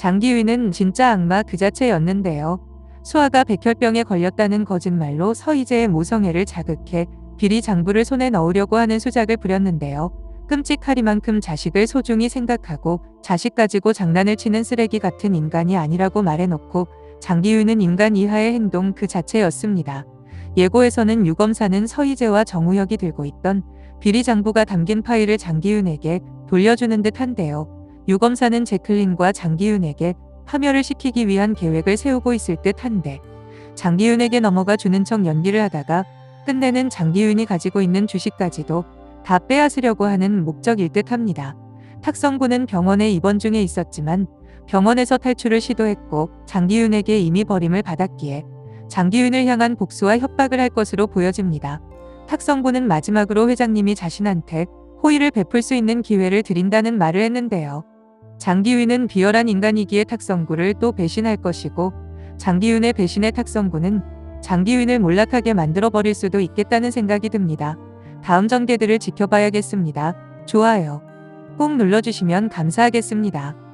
장기윤은 진짜 악마 그 자체였는데요. 수아가 백혈병에 걸렸다는 거짓말로 서희재의 모성애를 자극해 비리 장부를 손에 넣으려고 하는 수작을 부렸는데요. 끔찍하리만큼 자식을 소중히 생각하고 자식 가지고 장난을 치는 쓰레기 같은 인간이 아니라고 말해놓고 장기윤은 인간 이하의 행동 그 자체였습니다. 예고에서는 유검사는 서희재와 정우혁이 들고 있던 비리 장부가 담긴 파일을 장기윤에게 돌려주는 듯한데요. 유검사는 제클린과 장기윤에게 파멸을 시키기 위한 계획을 세우고 있을 듯한데 장기윤에게 넘어가 주는 척 연기를 하다가 끝내는 장기윤이 가지고 있는 주식까지도 다 빼앗으려고 하는 목적일 듯합니다. 탁성군은 병원에 입원 중에 있었지만 병원에서 탈출을 시도했고 장기윤에게 이미 버림을 받았기에 장기윤을 향한 복수와 협박을 할 것으로 보여집니다. 탁성군은 마지막으로 회장님이 자신한테 호의를 베풀 수 있는 기회를 드린다는 말을 했는데요. 장기윤은 비열한 인간이기에 탁성구를 또 배신할 것이고 장기윤의 배신에 탁성구는 장기윤을 몰락하게 만들어버릴 수도 있겠다는 생각이 듭니다. 다음 전개들을 지켜봐야겠습니다. 좋아요. 꼭 눌러주시면 감사하겠습니다.